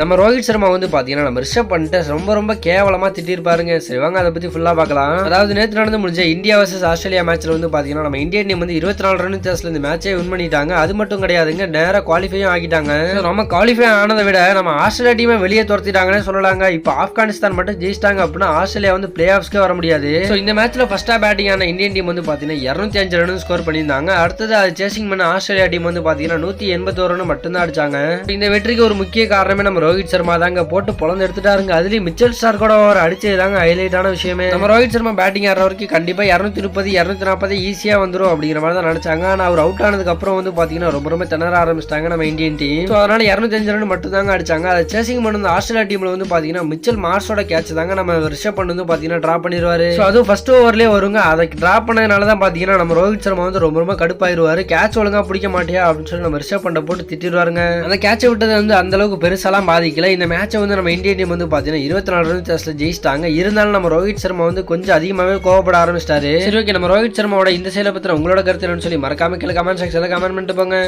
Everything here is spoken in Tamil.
நம்ம ரோஹித் சர்மா வந்து பாத்தீங்கன்னா நம்ம ரிஷப் பண்ணிட்டு ரொம்ப ரொம்ப கேவலமா திட்டிருப்பாருங்க. சரி வாங்க அதை பத்தி ஃபுல்லா பார்க்கலாம். அதாவது நேற்று நடந்து முடிஞ்ச இந்தியா வர்சஸ் ஆஸ்திரேலியா மேட்ச்ல வந்து பாத்தீங்கன்னா நம்ம இந்தியன் டீம் வந்து இருபத்தி நாலு ரன் வித்தியாசத்துல இந்த மேட்சே வின் பண்ணிட்டாங்க. அது மட்டும் கிடையாதுங்க நேராக குவாலிஃபையும் ஆகிட்டாங்க நம்ம குவாலிஃபை ஆனதை விட நம்ம ஆஸ்திரேலியா டீமை வெளியே துரத்திட்டாங்கன்னு சொல்லலாங்க. இப்போ ஆப்கானிஸ்தான் மட்டும் ஜெயிச்சிட்டாங்க அப்படின்னா ஆஸ்திரேலியா வந்து பிளே ஆஃப்ஸ்க்கே வர முடியாது. ஸோ இந்த மேட்ச்ல ஃபர்ஸ்டா பேட்டிங் ஆன இந்தியன் டீம் வந்து பாத்தீங்கன்னா இரநூத்தி அஞ்சு ரன் ஸ்கோர் பண்ணியிருந்தாங்க. அடுத்தது அது சேசிங் பண்ண ஆஸ்திரேலியா டீம் வந்து பாத்தீங்கன்னா நூத்தி எண்பத்தோரு ரன் மட்டும்தான் அடிச்சாங்க. இந்த வெற்றிக்கு ஒரு முக்கிய காரணமே நம்ம ரோஹித் சர்மா தாங்க போட்டு பொழந்து எடுத்துட்டாருங்க. அதுலயும் மிச்சல் ஸ்டார் கூட அவர் அடிச்சது தாங்க ஹைலைட்டான விஷயமே. நம்ம ரோஹித் சர்மா பேட்டிங் ஆடுற வரைக்கும் கண்டிப்பா இருநூத்தி முப்பது இருநூத்தி நாற்பது ஈஸியா வந்துடும் அப்படிங்கிற மாதிரி தான் நினைச்சாங்க. ஆனா அவர் அவுட் ஆனதுக்கு அப்புறம் வந்து பாத்தீங்கன்னா ரொம்ப ரொம்ப திணற ஆரம்பிச்சிட்டாங்க நம்ம இந்தியன் டீம் ஸோ அதனால இருநூத்தி அஞ்சு ரன் மட்டும் தாங்க அடிச்சாங்க. அதை சேசிங் பண்ண ஆஸ்திரேலியா டீம்ல வந்து பாத்தீங்கன்னா மிச்சல் மார்ஸோட கேட்ச் தாங்க நம்ம ரிஷப் பண்ணு வந்து பாத்தீங்கன்னா டிரா பண்ணிடுவாரு ஸோ அதுவும் ஃபர்ஸ்ட் ஓவர்லேயே வருங்க. அதை டிரா பண்ணதுனால தான் பாத்தீங்கன்னா நம்ம ரோஹித் சர்மா வந்து ரொம்ப ரொம்ப கடுப்பாயிருவாரு. கேட்ச் ஒழுங்கா பிடிக்க மாட்டியா அப்படின்னு சொல்லி நம்ம ரிஷப் பண்ண போட்டு திட்டிடுவாருங்க அந்த கேட்சை விட்டது வந்து அந்த அளவுக்கு பெருசாலாம் பாதிக்கல. இந்த மேட்சை வந்து நம்ம இந்தியன் டீம் வந்து பார்த்தீங்கன்னா இருபத்தி நாலு ரன் டெஸ்ட்டில் ஜெயிச்சிட்டாங்க. இருந்தாலும் நம்ம ரோஹித் சர்மா வந்து கொஞ்சம் அதிகமாகவே கோவப்பட ஆரம்பிச்சிட்டாரு. சரி ஓகே நம்ம ரோஹித் சர்மாவோட இந்த செயலை பத்தின உங்களோட கருத்து என்னன்னு சொல்லி மறக்காம கீழே கமெண்ட் செக்ஷனில் கமெண்ட் பண்ணிட்டு போங்க.